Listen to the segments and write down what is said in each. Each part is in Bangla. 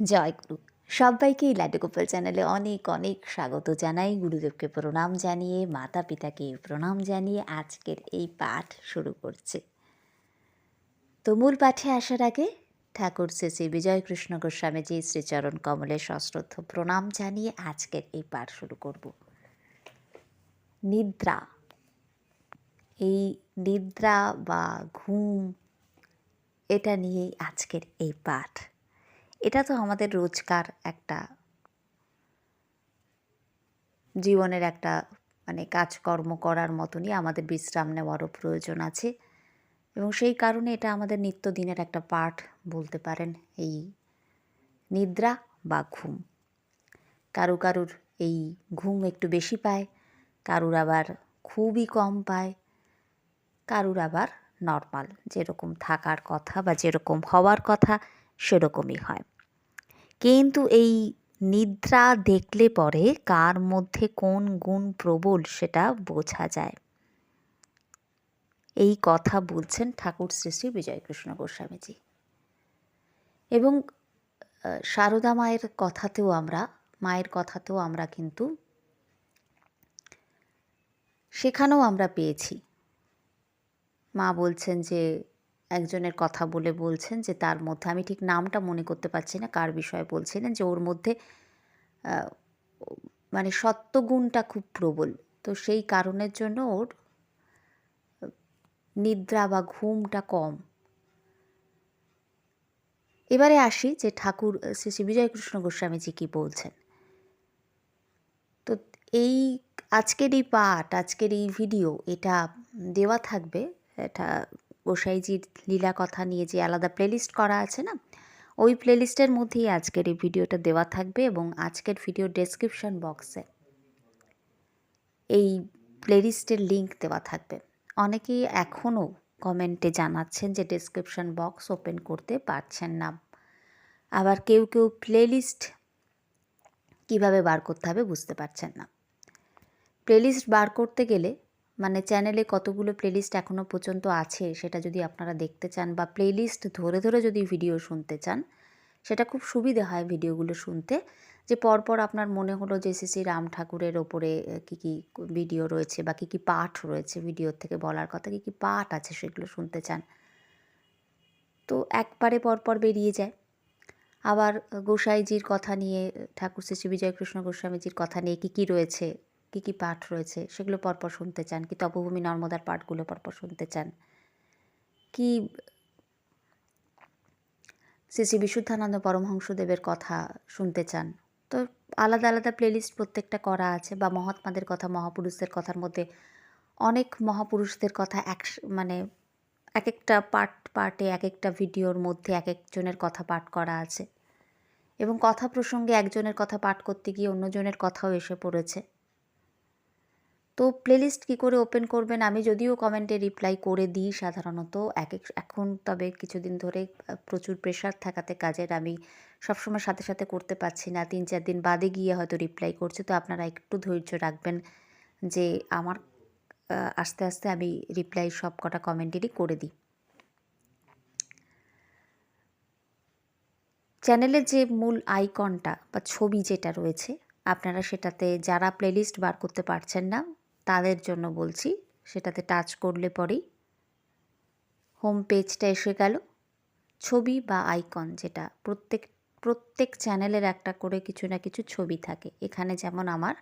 জয় গুরু সবাইকেই লাড্ডুগোপাল চ্যানেলে অনেক অনেক স্বাগত জানাই। গুরুদেবকে প্রণাম জানিয়ে মাতা পিতাকে প্রণাম জানিয়ে আজকের এই পাঠ শুরু করছে। তো মূল পাঠে আসার আগে ঠাকুর শ্রী শ্রী বিজয় কৃষ্ণ গোস্বামীজি শ্রীচরণ কমলের সশ্রদ্ধ প্রণাম জানিয়ে আজকের এই পাঠ শুরু করব। নিদ্রা। এই নিদ্রা বা ঘুম, এটা নিয়েই আজকের এই পাঠ। এটা তো আমাদের রোজকার একটা জীবনের একটা মানে কাজকর্ম করার মতনই আমাদের বিশ্রাম নেওয়ারও প্রয়োজন আছে। এবং সেই কারণে এটা আমাদের নিত্যদিনের একটা পাঠ বলতে পারেন এই নিদ্রা বা ঘুম। কারু কারুর এই ঘুম একটু বেশি পায়, কারুর আবার খুবই কম পায়, কারুর আবার নর্মাল, যেরকম থাকার কথা বা যেরকম হওয়ার কথা সেরকমই হয়। কিন্তু এই নিদ্রা দেখলে পরে কার মধ্যে কোন গুণ প্রবল সেটা বোঝা যায়। এই কথা বলছেন ঠাকুর শ্রী শ্রী বিজয়কৃষ্ণ গোস্বামীজি। এবং সারদা মায়ের কথাতেও আমরা, মায়ের কথাতেও আমরা কিন্তু সেখানেও আমরা পেয়েছি। মা বলছেন যে একজনের কথা বলে বলছেন যে তার মধ্যে, আমি ঠিক নামটা মনে করতে পারছি না, কার বিষয়ে বলছিলেন, যে ওর মধ্যে মানে সত্যগুণটা খুব প্রবল। তো সেই কারণের জন্য ওর, নিদ্রা বা ঘুমটা কম। এবারে আসি যে ঠাকুর, শ্রী শ্রী বিজয়কৃষ্ণ গোস্বামীজি কী বলছেন। তো এই আজকের এই পাঠ, আজকের এই ভিডিও, এটা দেওয়া থাকবে, এটা গোসাইজির লীলা কথা নিয়ে যে আলাদা প্লেলিস্ট করা আছে না, ওই প্লেলিস্টের মধ্যেই আজকের এই ভিডিওটা দেওয়া থাকবে এবং আজকের ভিডিও ডেসক্রিপশন বক্সে এই প্লেলিস্টের লিঙ্ক দেওয়া থাকবে। অনেকেই এখনও কমেন্টে জানাচ্ছেন যে ডেসক্রিপশন বক্স ওপেন করতে পারছেন না। আবার কেউ কেউ প্লেলিস্ট কীভাবে বার করতে হবে বুঝতে পারছেন না। প্লেলিস্ট বার করতে গেলে মানে চ্যানেলে কতগুলো প্লেলিস্ট এখনও পর্যন্ত আছে সেটা যদি আপনারা দেখতে চান বা প্লেলিস্ট ধরে ধরে যদি ভিডিও শুনতে চান, সেটা খুব সুবিধে হয় ভিডিওগুলো শুনতে। যে পরপর আপনার মনে হলো যে শ্রী রাম ঠাকুরের ওপরে কী কী ভিডিও রয়েছে বা কী কী পাঠ রয়েছে ভিডিওর থেকে বলার কথা, কী কী পাঠ আছে সেগুলো শুনতে চান। তো একবারে পরপর বেরিয়ে যায়। আবার গোসাইজির কথা নিয়ে, ঠাকুর শ্রী শ্রী বিজয়কৃষ্ণ গোস্বামীজির কথা নিয়ে কী কী রয়েছে কী কী পাঠ রয়েছে সেগুলো পরপর শুনতে চান কি তপভূমি নর্মদার পাঠগুলো পরপর শুনতে চান? কি শ্রী শ্রী বিশুদ্ধানন্দ পরমহংসদেবের কথা শুনতে চান? তো আলাদা আলাদা প্লেলিস্ট প্রত্যেকটা করা আছে বা মহাত্মাদের কথা, মহাপুরুষদের কথার মধ্যে অনেক মহাপুরুষদের কথা এক মানে এক একটা পার্ট পার্টে এক একটা ভিডিওর মধ্যে এক একজনের কথা পাঠ করা আছে। এবং কথা প্রসঙ্গে একজনের কথা পাঠ করতে গিয়ে অন্যজনের কথাও এসে পড়েছে। তো প্লেলিস্ট কী করে ওপেন করবেন? আমি যদিও কমেন্টে রিপ্লাই করে দিই সাধারণত। এক এক, এখন তবে কিছুদিন ধরে প্রচুর প্রেশার থাকাতে কাজের আমি সবসময় সাথে সাথে করতে পারছি না। তিন চার দিন বাদে গিয়ে হয়তো রিপ্লাই করছি। তো আপনারা একটু ধৈর্য রাখবেন যে আমার আস্তে আস্তে আমি রিপ্লাই সব কটা কমেন্টেরই করে দিই। চ্যানেলের যে মূল আইকনটা বা ছবি যেটা রয়েছে, আপনারা সেটাতে যারা প্লেলিস্ট বার করতে পারছেন না তাদের জন্য বলছি, সেটাতে টাচ করলে পরেই। হোম পেজটা এসে গেল। ছবি বা আইকন যেটা প্রত্যেক প্রত্যেক চ্যানেলের একটা করে কিছু না কিছু ছবি থাকে। এখানে যেমন আমার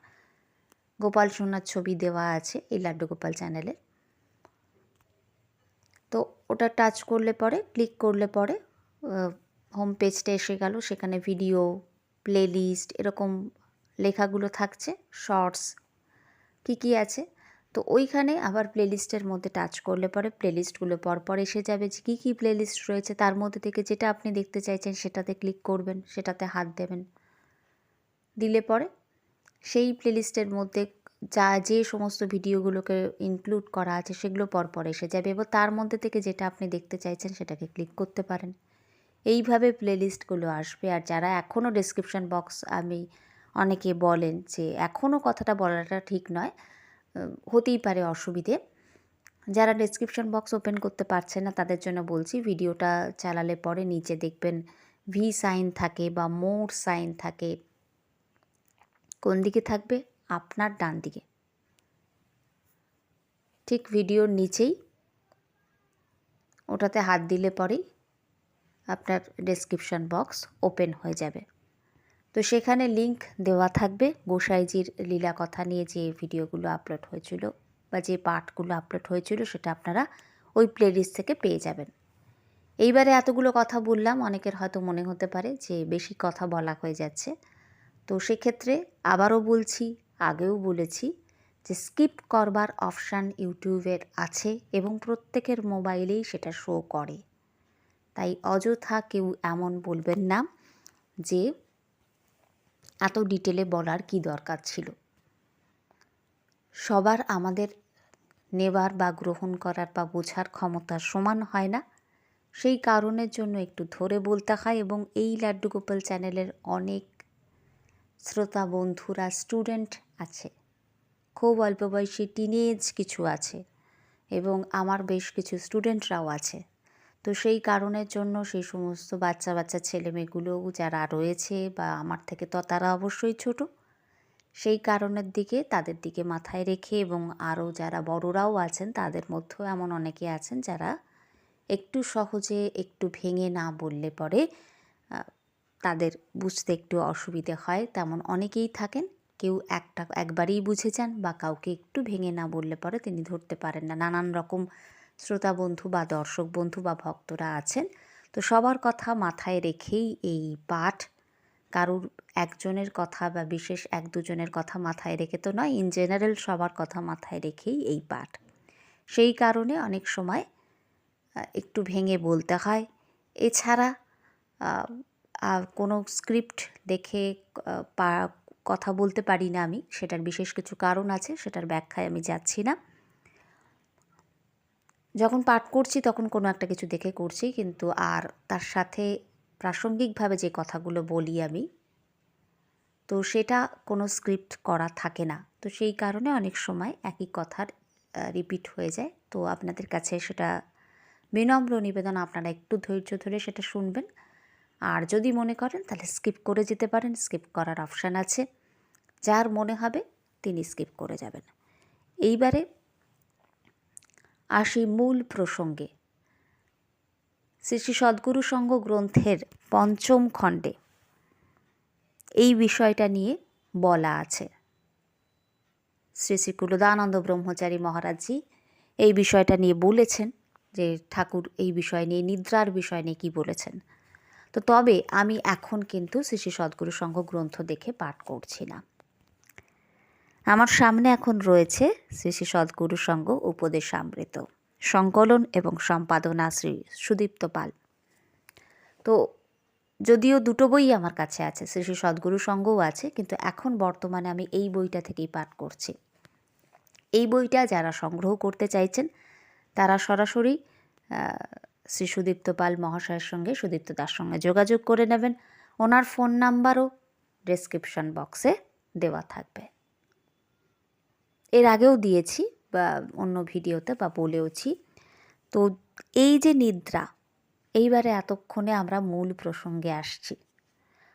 গোপাল সোনার ছবি দেওয়া আছে, এই লাড্ডু গোপাল চ্যানেলে তো ওটা টাচ করলে পরে ক্লিক করলে পরে হোম পেজটা এসে গেল। সেখানে ভিডিও প্লেলিস্ট এরকম লেখাগুলো থাকছে শর্টস কী কী আছে। তো ওইখানে আবার প্লেলিস্টের মধ্যে টাচ করলে পরে প্লেলিস্টগুলো পরপর এসে যাবে যে কী কী প্লেলিস্ট রয়েছে, তার মধ্যে থেকে যেটা আপনি দেখতে চাইছেন সেটাতে ক্লিক করবেন, সেটাতে হাত দেবেন। দিলে পরে সেই প্লেলিস্টের মধ্যে যা, যে সমস্ত ভিডিওগুলোকে ইনক্লুড করা আছে সেগুলো পরপর এসে যাবে এবং তার মধ্যে থেকে যেটা আপনি দেখতে চাইছেন সেটাকে ক্লিক করতে পারেন। এইভাবে প্লেলিস্টগুলো আসবে। আর যারা এখনও ডিসক্রিপশান বক্স আমি অনেকে বলেন যে এখনও কথাটা বলাটা ঠিক নয় হতেই পারে অসুবিধে। যারা ডিসক্রিপশন বক্স ওপেন করতে পারছে না, তাদের জন্য বলছি ভিডিওটা চালালে পরে নিচে দেখবেন ভি সাইন থাকে বা মোর সাইন থাকে। কোন দিকে থাকবে? আপনার ডান দিকে। ঠিক ভিডিওর নিচেই। ওটাতে হাত দিলে পরেই আপনার ডেসক্রিপশন বক্স ওপেন হয়ে যাবে। তো সেখানে লিংক দেওয়া থাকবে। গোসাইজির লীলা কথা নিয়ে যে ভিডিওগুলো আপলোড হয়েছিল বা যে পার্টগুলো আপলোড হয়েছিল সেটা আপনারা ওই প্লেলিস্ট থেকে পেয়ে যাবেন। এইবারে এতগুলো কথা বললাম, অনেকের হয়তো মনে হতে পারে যে বেশি কথা বলা হয়ে যাচ্ছে। তো সেক্ষেত্রে আবারও বলছি, আগেও বলেছি যে স্কিপ করবার অপশান ইউটিউবের আছে এবং প্রত্যেকের মোবাইলেই সেটা শো করে। তাই অযথা কেউ এমন বলবেন না যে এত ডিটেলে বলার কি দরকার ছিল? সবার আমাদের নেবার বা গ্রহণ করার বা বোঝার ক্ষমতা সমান হয় না। সেই কারণের জন্য একটু ধরে বলতে হয় এবং এই লাড্ডু গোপাল চ্যানেলের অনেক শ্রোতা, বন্ধুরা স্টুডেন্ট আছে। খুব অল্প বয়সী টিনেজ কিছু আছে এবং আমার বেশ কিছু স্টুডেন্টরাও আছে। তো সেই কারণের জন্য সেই সমস্ত বাচ্চা বাচ্চা ছেলে মেয়েগুলোও যারা রয়েছে বা আমার থেকে তো তারা অবশ্যই ছোট, সেই কারণের দিকে তাদের দিকে মাথায় রেখে এবং আরও যারা বড়রাও আছেন তাদের মধ্যেও এমন অনেকে আছেন যারা একটু সহজে একটু ভেঙে না বললে পরে তাদের বুঝতে একটু অসুবিধে হয়। তেমন অনেকেই থাকেন, কেউ একটা, একবারেই বুঝে যান বা কাউকে একটু ভেঙে না বললে পরে তিনি ধরতে পারেন না। নানান রকম শ্রোতা বন্ধু বা দর্শক বন্ধু বা ভক্তরা আছেন, তো সবার কথা মাথায় রেখেই এই পাঠ কারুর একজনের কথা বা বিশেষ এক দুজনের কথা মাথায় রেখে তো নয় ইন জেনারেল সবার কথা মাথায় রেখেই এই পাঠ। সেই কারণে অনেক সময় একটু ভেঙে বলতে হয়। এছাড়া কোনো স্ক্রিপ্ট দেখে কথা বলতে পারি না আমি, সেটার বিশেষ কিছু কারণ আছে, সেটার ব্যাখ্যায় আমি যাচ্ছি না। যখন পাঠ করছি তখন কোনো একটা কিছু দেখে করছি, কিন্তু আর তার সাথে প্রাসঙ্গিকভাবে যে কথাগুলো বলি আমি, তো সেটা কোনো স্ক্রিপ্ট করা থাকে না। তো সেই কারণে অনেক সময় একই কথার রিপিট হয়ে যায়। তো আপনাদের কাছে সেটা বিনম্র নিবেদন, আপনারা একটু ধৈর্য ধরে সেটা শুনবেন। আর যদি মনে করেন, তাহলে স্কিপ করে যেতে পারেন, স্কিপ করার অপশান আছে। যার মনে হবে, তিনি স্কিপ করে যাবেন। এইবারে আসি মূল প্রসঙ্গে। শ্রী শ্রী সদ্গুরু সঙ্গ গ্রন্থের পঞ্চম খণ্ডে এই বিষয়টা নিয়ে বলা আছে। শ্রী শ্রী কুলদানন্দ ব্রহ্মচারী মহারাজজি এই বিষয়টা নিয়ে বলেছেন যে, ঠাকুর, এই বিষয় নিয়ে, নিদ্রার বিষয় নিয়ে কী বলেছেন? তো তবে আমি এখন কিন্তু শ্রী শ্রী সদ্গুরু সংঘ গ্রন্থ দেখে পাঠ করছি না। আমার সামনে এখন রয়েছে শ্রী শ্রী সদ্গুরু সংঘ উপদেশ আমৃত সংকলন এবং সম্পাদনা শ্রী সুদীপ্ত পাল। তো যদিও দুটো বই আমার কাছে আছে, শ্রী শ্রী সদ্গুরু সংঘও আছে, কিন্তু এখন বর্তমানে আমি এই বইটা থেকেই পাঠ করছি। এই বইটা যারা সংগ্রহ করতে চাইছেন, তারা সরাসরি শ্রী সুদীপ্ত পাল মহাশয়ের সঙ্গে, সুদীপ্ত দার সঙ্গে যোগাযোগ করে নেবেন। ওনার ফোন নাম্বারও ডেসক্রিপশন বক্সে দেওয়া থাকবে। এর আগেও দিয়েছি বা অন্য ভিডিওতে বা বলেওছি। তো এই যে নিদ্রা, এইবারে এতক্ষণে আমরা মূল প্রসঙ্গে আসছি।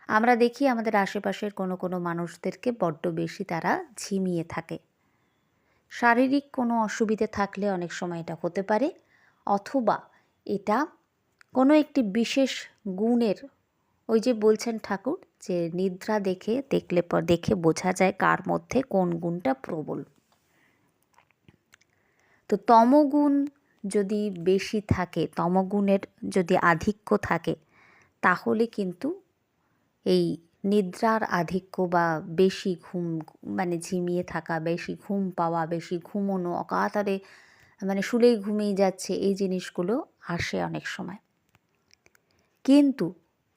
আমরা দেখি আমাদের আশেপাশের কোনো কোনো মানুষদেরকে বড্ড বেশি তারা ঝিমিয়ে থাকে। শারীরিক কোনো অসুবিধে থাকলে অনেক সময় এটা হতে পারে, অথবা এটা কোনো একটি বিশেষ গুণের, ওই যে বলছেন ঠাকুর যে নিদ্রা দেখে, দেখলে পর, দেখে বোঝা যায় কার মধ্যে কোন গুণটা প্রবল। তো তমগুণ যদি বেশি থাকে, তমগুণের যদি আধিক্য থাকে, তাহলে কিন্তু এই নিদ্রার আধিক্য বা বেশি ঘুম মানে ঝিমিয়ে থাকা, বেশি ঘুম পাওয়া, বেশি ঘুমোনো, অকাতারে মানে শুলেই ঘুমিয়ে যাচ্ছে, এই জিনিসগুলো আসে অনেক সময়। কিন্তু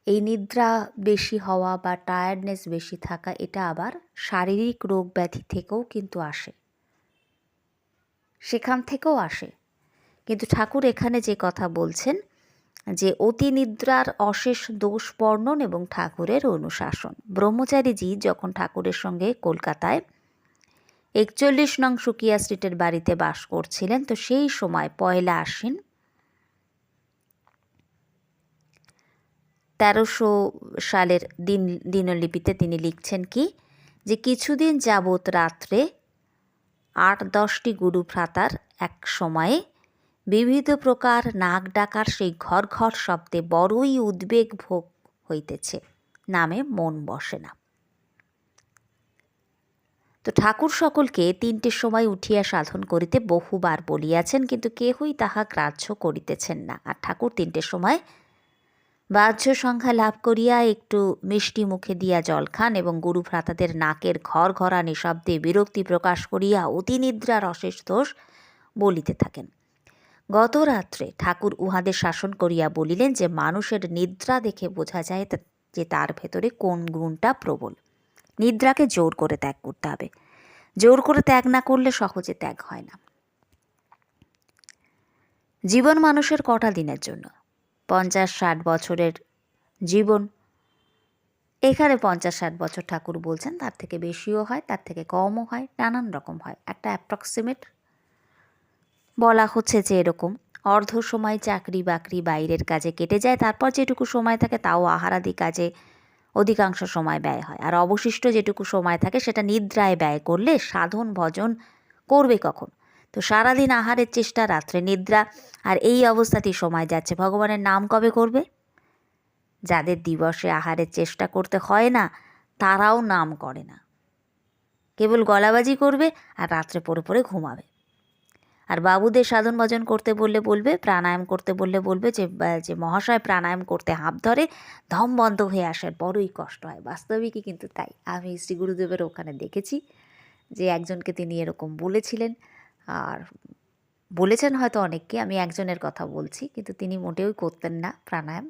এই নিদ্রা বেশি হওয়া বা টায়ার্ডনেস বেশি থাকা, এটা আবার শারীরিক রোগ ব্যাধি থেকেও কিন্তু আসে। সেখান থেকেও আসে। কিন্তু ঠাকুর এখানে যে কথা বলছেন, যে অতি নিদ্রার অশেষ দোষ বর্ণন এবং ঠাকুরের অনুশাসন। ব্রহ্মচারীজি যখন ঠাকুরের সঙ্গে কলকাতায় একচল্লিশ নং সুকিয়া স্ট্রিটের বাড়িতে বাস করছিলেন, তো সেই সময় পয়লা আশ্বিন তেরোশো সালের দিন, দিনলিপিতে তিনি লিখছেন কি? যে কিছুদিন যাবৎ রাত্রে আট দশটি গুরু ভ্রাতার এক সময়ে বিবিধ প্রকার নাক ডাকার সেই ঘর ঘর শব্দে বড়ই উদ্বেগ ভোগ হইতেছে, নামে মন বসে না। তো ঠাকুর সকলকে তিনটের সময় উঠিয়া সাধন করিতে বহুবার বলিয়াছেন, কিন্তু কেহই তাহা গ্রাহ্য করিতেছেন না। আর ঠাকুর তিনটের সময় বাহ্য সংখ্যা লাভ করিয়া একটু মিষ্টি মুখে দিয়া জল খান এবং গুরু ভ্রাতাদের নাকের ঘর ঘরা নিঃশব্দে বিরক্তি প্রকাশ করিয়া অতি নিদ্রার অশেষ দোষ বলিতে থাকেন। গত রাত্রে ঠাকুর উহাদের শাসন করিয়া বলিলেন যে, মানুষের নিদ্রা দেখে বোঝা যায় যে তার ভেতরে কোন গুণটা প্রবল। নিদ্রাকে জোর করে ত্যাগ করতে হবে। জোর করে ত্যাগ না করলে সহজে ত্যাগ হয় না। জীবন মানুষের কটা দিনের জন্য? পঞ্চাশ ষাট বছরের জীবন। এখানে পঞ্চাশ ষাট বছর ঠাকুর বলছেন, তার থেকে বেশিও হয়, তার থেকে কমও হয়, নানান রকম হয়। একটা অ্যাপ্রক্সিমেট বলা হচ্ছে যে এরকম। অর্ধ সময় চাকরি বাকরি বাইরের কাজে কেটে যায়, তারপর যেটুকু সময় থাকে তাও আহারাদি কাজে অধিকাংশ সময় ব্যয় হয়। আর অবশিষ্ট যেটুকু সময় থাকে সেটা নিদ্রায় ব্যয় করলে সাধন ভজন করবে কখন? তো সারাদিন আহারের চেষ্টা, রাত্রে নিদ্রা আর এই অবস্থাতেই সময় যাচ্ছে। ভগবানের নাম কবে করবে? যাদের দিবসে আহারের চেষ্টা করতে হয় না, তারাও নাম করে না। কেবল গলাবাজি করবে আর রাত্রে পড়ে পড়ে ঘুমাবে। আর বাবুদের সাধন ভজন করতে বললে বলবে, প্রাণায়াম করতে বললে বলবে যে যে মহাশয় প্রাণায়াম করতে হাঁপ ধরে ধম বন্ধ হয়ে আসার বড়ই কষ্ট হয়। বাস্তবিকই কিন্তু তাই। আমি শ্রী গুরুদেবের ওখানে দেখেছি যে একজনকে তিনি এরকম বলেছিলেন। আর বলেছেন হয়তো অনেককে, আমি একজনের কথা বলছি, কিন্তু তিনি মোটেও করতেন না প্রাণায়াম।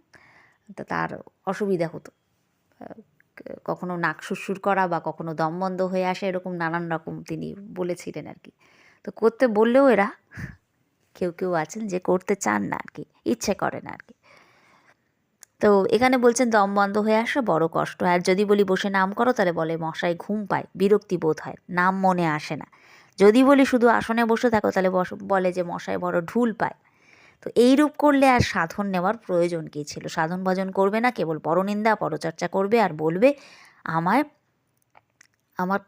তো তার অসুবিধা হতো। কখনো নাক সুরসুর করা বা কখনো দম বন্ধ হয়ে আসা এরকম নানান রকম তিনি বলেছিলেন আর কি। তো করতে বললেও এরা, কেউ কেউ আছেন যে করতে চান না আর কি, ইচ্ছে করে না আর কি। তো এখানে বলছেন দম বন্ধ হয়ে আসে বড় কষ্ট। আর যদি বলি বসে নাম করো, তাহলে বলে মশায় ঘুম পায়, বিরক্তি বোধ হয়, নাম মনে আসে না। যদি বলি শুধু আসনে বসে থাকো, তাহলে বস- বলে যে মশায় বড় ঢুল পায়। তো এইরূপ করলে আর সাধন নেওয়ার প্রয়োজন কী ছিল? সাধন ভজন করবে না, কেবল পরনিন্দা, পরচর্চা করবে আর বলবে, আমায়, আমার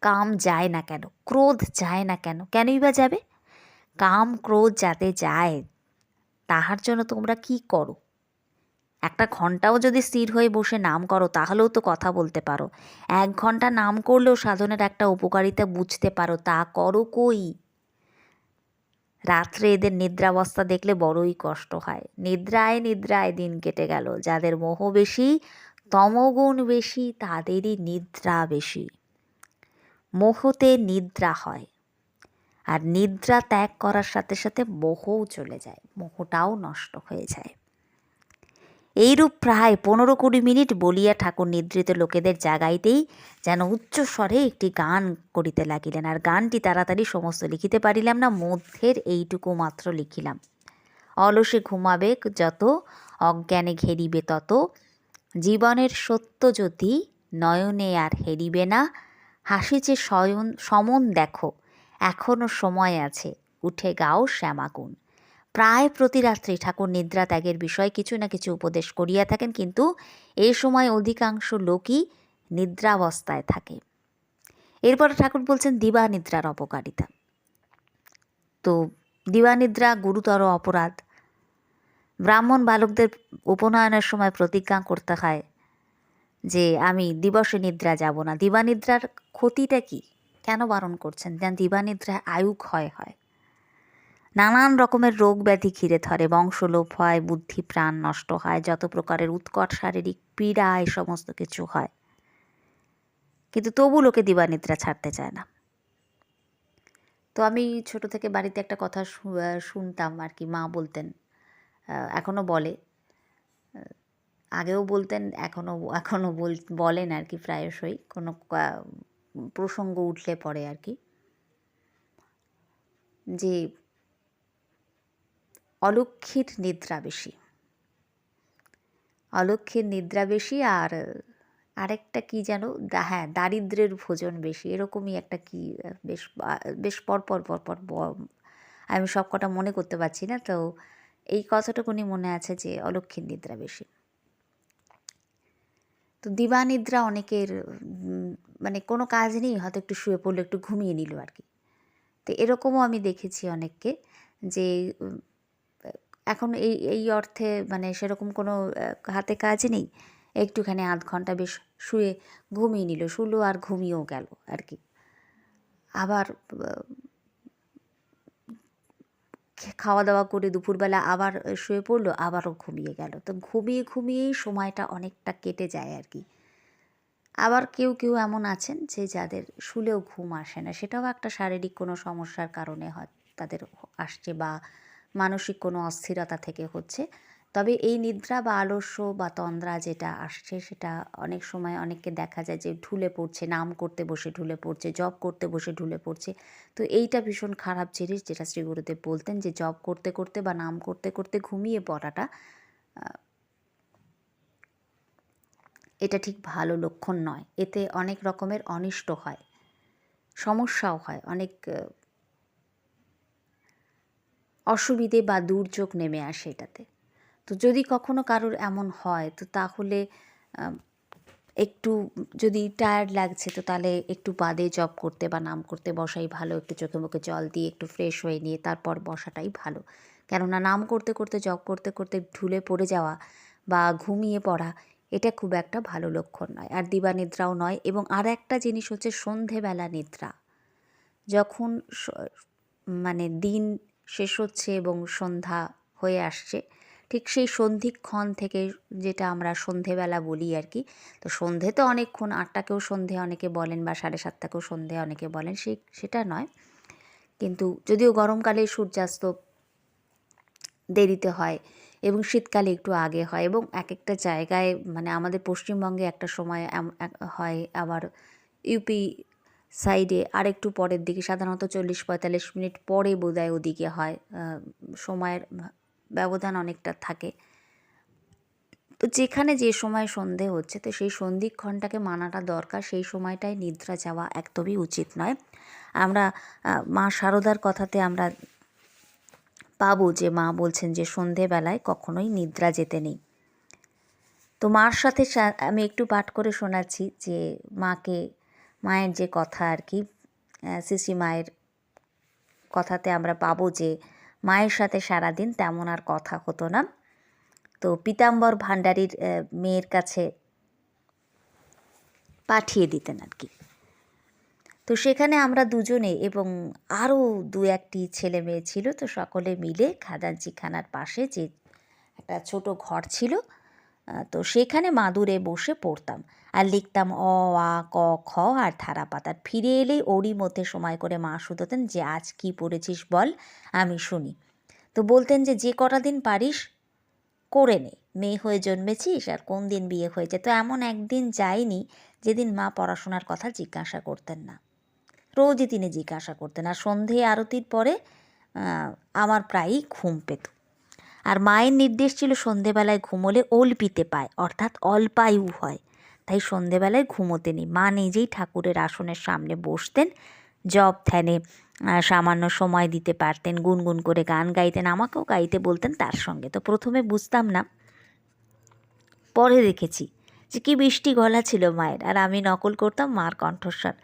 কাম যায় না কেন? ক্রোধ যায় না কেন? কেনই বা যাবে? কাম, ক্রোধ যাতে যায়, তাহার জন্য তোমরা কি করো? একটা ঘন্টাও যদি স্থির হয়ে বসে নাম করো, তাহলেও তো কথা বলতে পারো। এক ঘণ্টা নাম করলেও সাধনের একটা উপকারিতা বুঝতে পারো, তা করো কই? রাত্রে এদের নিদ্রাবস্থা দেখলে বড়ই কষ্ট হয়। নিদ্রায় নিদ্রায় দিন কেটে গেল। যাদের মোহ বেশি, তমগুণ বেশি, তাদেরই নিদ্রা বেশি। মোহতে নিদ্রা হয়। আর নিদ্রা ত্যাগ করার সাথে সাথে মোহও চলে যায়। মোহটাও নষ্ট হয়ে যায়। এইরূপ প্রায় পনেরো কুড়ি মিনিট বলিয়া ঠাকুর নিদ্রিত লোকেদের জাগাইতেই যেন উচ্চ স্বরে একটি গান করিতে লাগিলেন। আর গানটি তাড়াতাড়ি সমস্ত লিখিতে পারিলাম না, মধ্যের এইটুকু মাত্র লিখিলাম। অলসে ঘুমাবে যত, অজ্ঞানে ঘেরিবে তত। জীবনের সত্য যদি নয়নে আর হেরিবে না হাসিছে শয়ন সমন দেখো এখনও সময় আছে, উঠে গাও শ্যামাগুণ। প্রায় প্রতি রাত্রি ঠাকুর নিদ্রা ত্যাগের বিষয়ে কিছু না কিছু উপদেশ করিয়া থাকেন, কিন্তু এই সময় অধিকাংশ লোকই নিদ্রাবস্থায় থাকে। এরপরে ঠাকুর বলছেন, দিবা নিদ্রার অপকারিতা। তো দিবানিদ্রা গুরুতর অপরাধ। ব্রাহ্মণ বালকদের উপনয়নের সময় প্রতিজ্ঞা করতে হয় যে, আমি দিবসে নিদ্রা যাব না। দিবানিদ্রার ক্ষতিটা কি? কেন বারণ করছেন? যেন দিবানিদ্রায় আয়ু ক্ষয় হয়। নানান রকমের রোগ ব্যাধি ঘিরে ধরে। বংশলোপ হয় বুদ্ধি প্রাণ নষ্ট হয় যত প্রকারের উৎকট শারীরিক পীড়া এই সমস্ত কিছু হয়। কিন্তু তবু লোকে দিবানিদ্রা ছাড়তে চায় না। তো আমি ছোট থেকে বাড়িতে একটা কথা শুনতাম আর কি মা বলতেন আহ, এখনও বলে। আগেও বলতেন এখনও এখনও বল বলেন আর কি প্রায়শই কোনো প্রসঙ্গ উঠলে পরে আর কি। যে অলক্ষীর নিদ্রা বেশি। অলক্ষীর নিদ্রা বেশি আর আরেকটা কি যেন হ্যাঁ দারিদ্রের ভোজন বেশি, এরকমই একটা কি, বেশ বেশ পরপর পরপর আমি সব কটা মনে করতে পারছি না, তো এই কথাটুকুনি মনে আছে যে অলক্ষীর নিদ্রা বেশি। তো দিবানিদ্রা অনেকের মানে কোনো কাজ নেই, হয়তো একটু শুয়ে পড়ল, একটু ঘুমিয়ে নিল আর কি। তো এরকমও আমি দেখেছি অনেককে যে এখন এই এই অর্থে মানে সেরকম কোনো হাতে কাজ নেই। একটুখানি আধ ঘণ্টা বেশ শুয়ে ঘুমিয়ে নিল। শুলো আর ঘুমিয়েও গেল আর কি। আবার খাওয়া দাওয়া করে দুপুরবেলা আবার শুয়ে পড়ল, আবারও ঘুমিয়ে গেল। তো ঘুমিয়ে, ঘুমিয়েই সময়টা অনেকটা কেটে যায় আর কি। আবার কেউ কেউ এমন আছেন যে যাদের শুলেও ঘুম আসে না। সেটাও একটা শারীরিক কোনো সমস্যার কারণে হয়। তাদের আসছে বা মানসিক কোনো অস্থিরতা থেকে হচ্ছে। তবে এই নিদ্রা বা আলস্য বা তন্দ্রা যেটা আসছে, সেটা অনেক সময় অনেককে দেখা যায় যে ঢুলে পড়ছে, নাম করতে বসে ঢুলে পড়ছে জব করতে বসে ঢুলে পড়ছে। তো এইটা ভীষণ খারাপ জিনিস যেটা শ্রী গুরুদেব বলতেন যে জব করতে করতে বা নাম করতে করতে ঘুমিয়ে পড়াটা এটা ঠিক ভালো লক্ষণ নয়। এতে অনেক রকমের অনিষ্ট হয়, সমস্যাও হয়, অনেক অসুবিধে বা দুর্যোগ নেমে আসে এটাতে। তো যদি কখনো কারোর এমন হয়, তো তাহলে একটু যদি টায়ার্ড লাগছে, তো তাহলে একটু বাদে জব করতে বা নাম করতে বসাই ভালো। একটু চোখে মুখে জল দিয়ে একটু ফ্রেশ হয়ে নিয়ে তারপর বসাটাই ভালো। কেননা নাম করতে করতে জব করতে করতে ঢুলে পড়ে যাওয়া বা ঘুমিয়ে পড়া, এটা খুব একটা ভালো লক্ষণ নয়। আর দিবা নিদ্রাও নয় এবং আর একটা জিনিস হচ্ছে সন্ধেবেলা নিদ্রা। যখন মানে দিন শেষ হচ্ছে এবং সন্ধ্যা হয়ে আসছে। ঠিক সেই সন্ধিক্ষণ থেকে যেটা আমরা সন্ধেবেলা বলি আর কি, তো সন্ধে তো অনেকক্ষণ, আটটাকেও সন্ধে অনেকে বলেন বা সাড়ে সাতটাকেও সন্ধে অনেকে বলেন, সেই, সেটা নয়। কিন্তু যদিও গরমকালে সূর্যাস্ত দেরিতে হয় এবং শীতকালে একটু আগে হয় এবং এক একটা জায়গায় মানে আমাদের পশ্চিমবঙ্গে একটা সময় হয় আবার ইউপি সাইডে আরেকটু পরের দিকে, সাধারণত চল্লিশ পঁয়তাল্লিশ মিনিট পরে বোধহয় ওদিকে হয় সময়ের ব্যবধান অনেকটা থাকে। তো যেখানে যে সময় সন্ধে হচ্ছে, তো সেই সন্ধিক্ষণটাকে মানাটা দরকার, সেই সময়টায় নিদ্রা যাওয়া একদমই উচিত নয়। আমরা মা শারদার কথাতে আমরা পাবো যে মা বলছেন যে সন্ধেবেলায় কখনোই নিদ্রা যেতে নেই। তো মার সাথে আমি একটু পাঠ করে শোনাচ্ছি যে মাকে মায়ের যে কথা আর কি সিসি মায়ের কথাতে আমরা পাবো যে মায়ের সাথে সারাদিন তেমন আর কথা হতো না। তো পীতাম্বর ভান্ডারীর মেয়ের কাছে পাঠিয়ে দিতেন আর কি। তো সেখানে আমরা দুজনে এবং আরও দু একটি ছেলে মেয়ে ছিল, তো সকলে মিলে খাজাঞ্চিখানার পাশে যে একটা ছোট ঘর ছিল তো সেখানে মাদুরে বসে পড়তাম। আর লিখতাম অ, আ, ক, খ আর ধারা পাতার ফিরে এলেই ওরই মধ্যে সময় করে মা শুধোতেন যে, আজ কি পড়েছিস বল, আমি শুনি। তো বলতেন যে যে কটা দিন পারিস, করে নে। মেয়ে হয়ে জন্মেছিস আর কোন দিন বিয়ে হয়েছে? তো এমন একদিন যায়নি যেদিন মা পড়াশোনার কথা জিজ্ঞাসা করতেন না। রোজই তিনি জিজ্ঞাসা করতেন। আর সন্ধে আরতির পরে আমার প্রায়ই ঘুম পেত। আর মায়ের নির্দেশ ছিল সন্ধেবেলায় ঘুমোলে অল্পিতে পায়, অর্থাৎ অল্পায়ু হয়। তাই সন্ধেবেলায় ঘুমোতে নেই। মা নিজেই ঠাকুরের আসনের সামনে বসতেন জব ধ্যানে সামান্য সময় দিতে পারতেন, গুনগুন করে গান গাইতেন, আমাকেও গাইতে বলতেন তার সঙ্গে। তো প্রথমে বুঝতাম না, পরে দেখেছি যে কি মিষ্টি গলা ছিল মায়ের, আর আমি নকল করতাম মার কণ্ঠস্বর।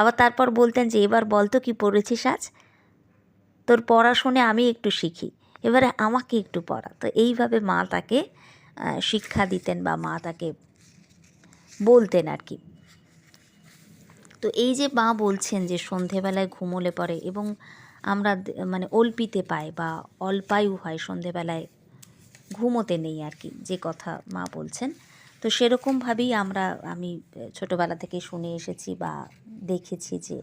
আবার তারপর বলতেন যে, এবার বল তো কী পড়েছিস আজ? তোর পড়া শুনে আমি একটু শিখি। এবারে আমাকে একটু পড়া। তো এইভাবে মা তাকে শিক্ষা দিতেন বা মা তাকে বলতেন আর কি। তো এই যে মা বলছেন যে সন্ধেবেলায় ঘুমোলে পড়ে এবং আমরা মানে অল্পিতে পাই বা অল্পায়ু হয়, সন্ধেবেলায় ঘুমোতে নেই আর কি, যে কথা মা বলছেন। তো সেরকমভাবেই আমরা, আমি ছোটোবেলা থেকে শুনে এসেছি বা দেখেছি যে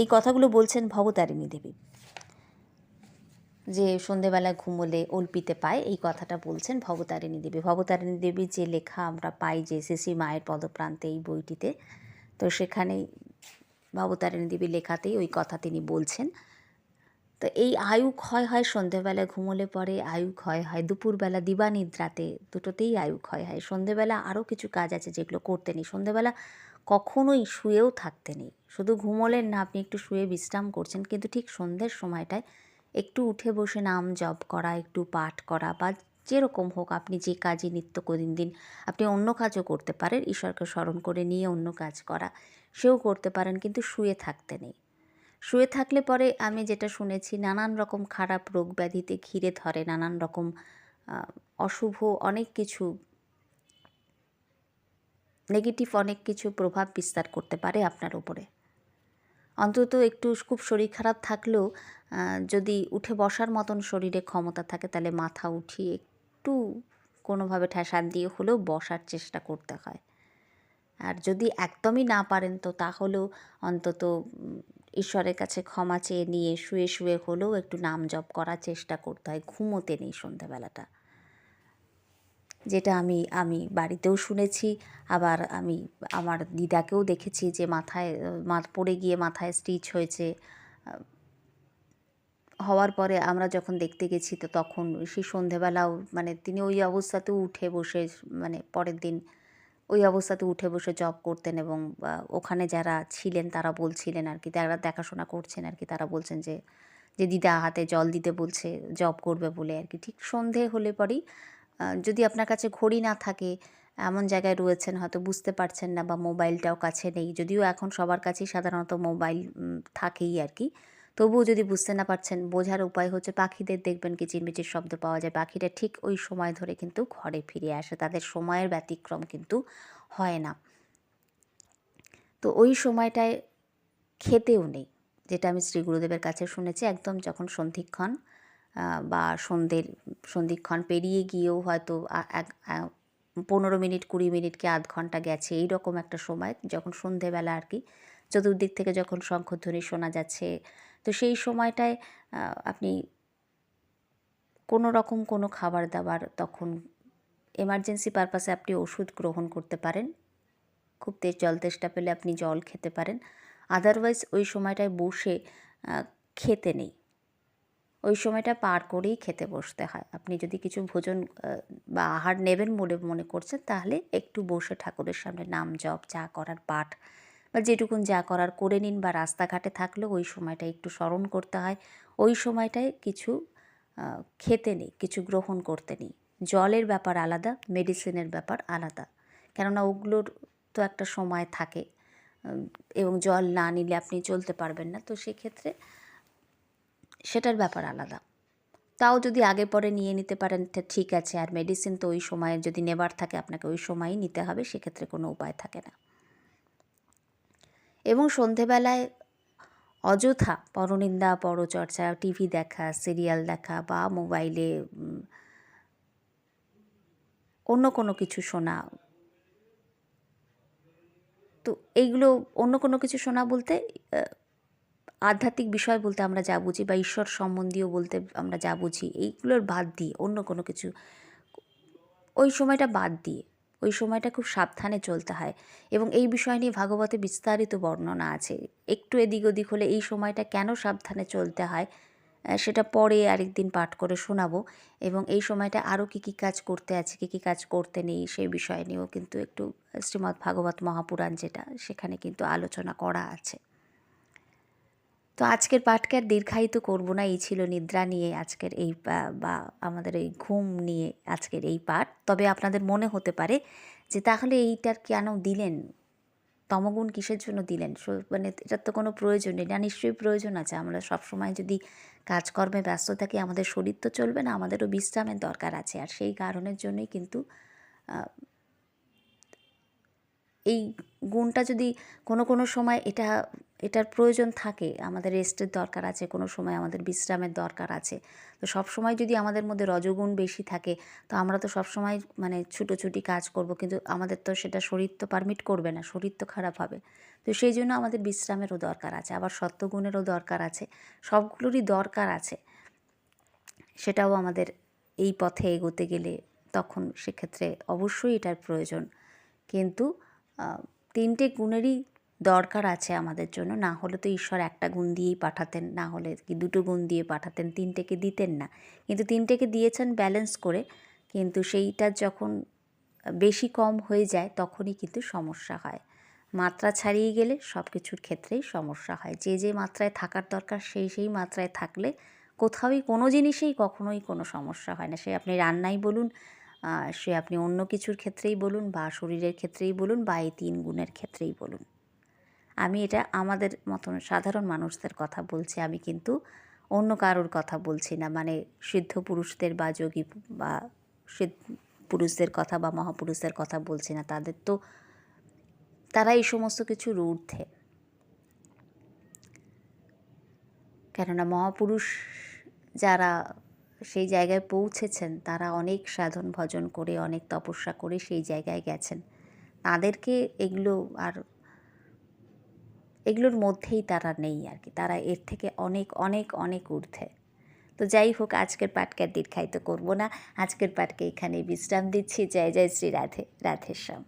এই কথাগুলো বলছেন ভবতারিণী দেবী। যে সন্ধেবেলায় ঘুমোলে অল্পিতে পায়, এই কথাটা বলছেন ভবতারিণী দেবী। ভবতারিণী দেবীর যে লেখা আমরা পাই যে সিসি মায়ের পদপ্রান্তে এই বইটিতে, তো সেখানেই ভবতারিণী দেবীর লেখাতেই ওই কথা তিনি বলছেন। তো এই আয়ু ক্ষয় হয় সন্ধেবেলায় ঘুমোলে পরে আয়ু ক্ষয় হয় দুপুরবেলা দিবানিদ্রাতে, দুটোতেই আয়ু ক্ষয় হয়। সন্ধেবেলা আরও কিছু কাজ আছে যেগুলো করতে নেই। সন্ধেবেলা কখনোই শুয়েও থাকতে নেই। শুধু ঘুমোলেন না, আপনি একটু শুয়ে বিশ্রাম করছেন, কিন্তু ঠিক সন্ধ্যের সময়টায় একটু উঠে বসে নাম জপ করা, একটু পাঠ করা বা যেরকম হোক আপনি যে কাজে নিত্য দিন দিন আপনি অন্য কাজও করতে পারেন, ঈশ্বরকে স্মরণ করে নিয়ে অন্য কাজ করা, সেও করতে পারেন কিন্তু শুয়ে থাকতে নেই। শুয়ে থাকলে পরে আমি যেটা শুনেছি, নানান রকম খারাপ রোগ ব্যাধিতে ঘিরে ধরে, নানান রকম অশুভ অনেক কিছু, নেগেটিভ অনেক কিছু প্রভাব বিস্তার করতে পারে আপনার উপরে। অন্তত একটু খুব শরীর খারাপ থাকলেও যদি উঠে বসার মতন শরীরে ক্ষমতা থাকে, তাহলে মাথা উঠিয়ে একটু কোনোভাবে ঠেসান দিয়ে হলেও বসার চেষ্টা করতে হয়। আর যদি একদমই না পারেন, তো তাহলেও অন্তত ঈশ্বরের কাছে ক্ষমা চেয়ে নিয়ে শুয়ে শুয়ে হলেও একটু নাম জপ করার চেষ্টা করতে হয়। ঘুমোতে নেই সন্ধ্যাবেলাটা যেটা আমি আমি বাড়িতেও শুনেছি। আবার আমি আমার দিদাকেও দেখেছি যে মাথায়, মা, পড়ে গিয়ে মাথায় স্টিচ হয়েছে। হওয়ার পরে আমরা যখন দেখতে গেছি তো তখন সেই সন্ধেবেলাও মানে তিনি ওই অবস্থাতেও উঠে বসে মানে পরের দিন ওই অবস্থাতে উঠে বসে জব করতেন এবং ওখানে যারা ছিলেন তারা বলছিলেন আর কি, তারা দেখাশোনা করছেন আর কি, তারা বলছেন যে যে দিদা হাতে জল দিতে বলছে জব করবে বলে আর কি। ঠিক সন্ধে হলে পরেই যদি আপনার কাছে ঘড়ি না থাকে, এমন জায়গায় রয়েছেন, হয়তো বুঝতে পারছেন না বা মোবাইলটাও কাছে নেই, যদিও এখন সবার কাছেই সাধারণত মোবাইল থাকেই আর কি। তবুও যদি বুঝতে না পারছেন, বোঝার উপায় হচ্ছে পাখিদের দেখবেন কিচিরমিচির শব্দ পাওয়া যায়। পাখিরা ঠিক ওই সময় ধরে কিন্তু ঘরে ফিরে আসে, তাদের সময়ের ব্যতিক্রম কিন্তু হয় না। তো ওই সময়টায় খেতেও নেই, যেটা আমি শ্রী গুরুদেবের কাছে শুনেছি, একদম যখন সন্ধিক্ষণ বা সন্ধ্যের, সন্ধিক্ষণ পেরিয়ে গিয়েও হয়তো এক পনেরো মিনিট, কুড়ি মিনিট কি আধ ঘণ্টা গেছে। এই রকম একটা সময় যখন সন্ধেবেলা আর কি, চতুর্দিক থেকে যখন শঙ্খধ্বনি শোনা যাচ্ছে, তো সেই সময়টায় আপনি কোনো রকম কোনো খাবার দাবার তখন এমার্জেন্সি পারপাসে আপনি ওষুধ গ্রহণ করতে পারেন। খুব তেজ, জল তেষ্টা পেলে আপনি জল খেতে পারেন। আদারওয়াইজ ওই সময়টায় বসে খেতে নেই। ওই সময়টা পার করেই খেতে বসতে হয়। আপনি যদি কিছু ভোজন বা আহার নেবেন বলে মনে করছেন, তাহলে একটু বসে ঠাকুরের সামনে নাম জপ যা করার পাঠ, বা যেটুকুন যা করার করে নিন, বা রাস্তাঘাটে থাকলেও ওই সময়টা একটু স্মরণ করতে হয়। ওই সময়টায় কিছু খেতে নেই, কিছু গ্রহণ করতে নেই। জলের ব্যাপার আলাদা মেডিসিনের ব্যাপার আলাদা। কেননা ওগুলোর তো একটা সময় থাকে এবং জল না নিলে আপনি চলতে পারবেন না। তো সেক্ষেত্রে সেটার ব্যাপার আলাদা। তাও যদি আগে পরে নিয়ে নিতে পারেন ঠিক আছে, আর মেডিসিন তো ওই সময়ে যদি নেবার থাকে, আপনাকে ওই সময়ই নিতে হবে, সেক্ষেত্রে কোনো উপায় থাকে না। এবং সন্ধেবেলায় অযথা পরনিন্দা, পরচর্চা টিভি দেখা সিরিয়াল দেখা বা মোবাইলে অন্য কোনো কিছু শোনা। তো এইগুলো অন্য কোনো কিছু শোনা বলতে আধ্যাত্মিক বিষয় বলতে আমরা যা বুঝি বা ঈশ্বর সম্বন্ধীয় বলতে আমরা যা বুঝি, এইগুলোর বাদ দিয়ে, অন্য কোনো কিছু। ওই সময়টা বাদ দিয়ে, ওই সময়টা খুব সাবধানে চলতে হয়। এবং এই বিষয় নিয়ে ভাগবতে বিস্তারিত বর্ণনা আছে। একটু এদিক ওদিক হলে এই সময়টা কেন সাবধানে চলতে হয় সেটা পরে আরেকদিন পাঠ করে শোনাবো। এবং এই সময়টা আরও কী কী কাজ করতে আছে, কী কী কাজ করতে নেই সেই বিষয় নিয়েও কিন্তু একটু শ্রীমদ্ ভাগবত মহাপুরাণ যেটা, সেখানে কিন্তু আলোচনা করা আছে। তো আজকের পাঠকে আর দীর্ঘায়িত করব না। এই ছিল নিদ্রা নিয়ে আজকের এই বা আমাদের এই ঘুম নিয়ে আজকের এই পাঠ। তবে আপনাদের মনে হতে পারে যে তাহলে এইটার কেন দিলেন? তমগুণ কিসের জন্য দিলেন? মানে এটার তো কোনো প্রয়োজন নেই। না, নিশ্চয়ই প্রয়োজন আছে। আমরা সবসময় যদি কাজকর্মে ব্যস্ত থাকি, আমাদের শরীর তো চলবে না, আমাদেরও বিশ্রামের দরকার আছে। আর সেই কারণের জন্যই কিন্তু এই গুণটা যদি কোনো কোনো সময় এটা, এটার প্রয়োজন থাকে, আমাদের রেস্টের দরকার আছে, কোনো সময় আমাদের বিশ্রামের দরকার আছে, তো সব সময় যদি আমাদের মধ্যে রজগুণ বেশি থাকে, তো আমরা তো সব সময় মানে ছুটোছুটি কাজ করব, কিন্তু আমাদের তো সেটা শরীর তো পারমিট করবে না, শরীর তো খারাপ হবে। তো সেই জন্য আমাদের বিশ্রামেরও দরকার আছে, আবার সত্যগুণেরও দরকার আছে, সবগুলোরই দরকার আছে। সেটাও আমাদের এই পথে এগোতে গেলে তখন সেক্ষেত্রে অবশ্যই এটার প্রয়োজন। কিন্তু তিনটে গুণেরই দরকার আছে আমাদের জন্য। না হলে তো ঈশ্বর একটা গুণ দিয়েই পাঠাতেন, না হলে কি দুটো গুণ দিয়ে পাঠাতেন, তিনটেকে দিতেন না। কিন্তু তিনটেকে দিয়েছেন ব্যালেন্স করে, কিন্তু সেইটা যখন বেশি কম হয়ে যায় তখনই কিন্তু সমস্যা হয়। মাত্রা ছাড়িয়ে গেলে সব কিছুর ক্ষেত্রেই সমস্যা হয়। যে যে মাত্রায় থাকার দরকার সেই সেই মাত্রায় থাকলে কোথাওই কোনো জিনিসেই কখনোই কোনো সমস্যা হয় না। সে আপনি রান্নাই বলুন সে আপনি অন্য কিছুর ক্ষেত্রেই বলুন বা শরীরের ক্ষেত্রেই বলুন বা এই তিন গুণের ক্ষেত্রেই বলুন। আমি এটা আমাদের মতন সাধারণ মানুষদের কথা বলছি, আমি কিন্তু অন্য কারোর কথা বলছি না। মানে সিদ্ধ পুরুষদের বা যোগী বা সিদ্ধ পুরুষদের কথা বা মহাপুরুষদের কথা বলছি না, তাদের তো তারা এই সমস্ত কিছুর ঊর্ধ্বে। কেননা মহাপুরুষ যারা সেই জায়গায় পৌঁছেছেন, তারা অনেক সাধন ভজন করে, অনেক তপস্যা করে সেই জায়গায় গেছেন। তাদেরকে এগুলো আর এগুলোর মধ্যেই তারা নেই আর কি। তারা এর থেকে অনেক অনেক অনেক ঊর্ধ্বে। তো যাই হোক, আজকের পাটকে দীর্ঘায়িত করব না। আজকের পাটকে এখানে বিশ্রাম দিচ্ছি। জয় জয় শ্রী রাধে, রাধেশ্যাম।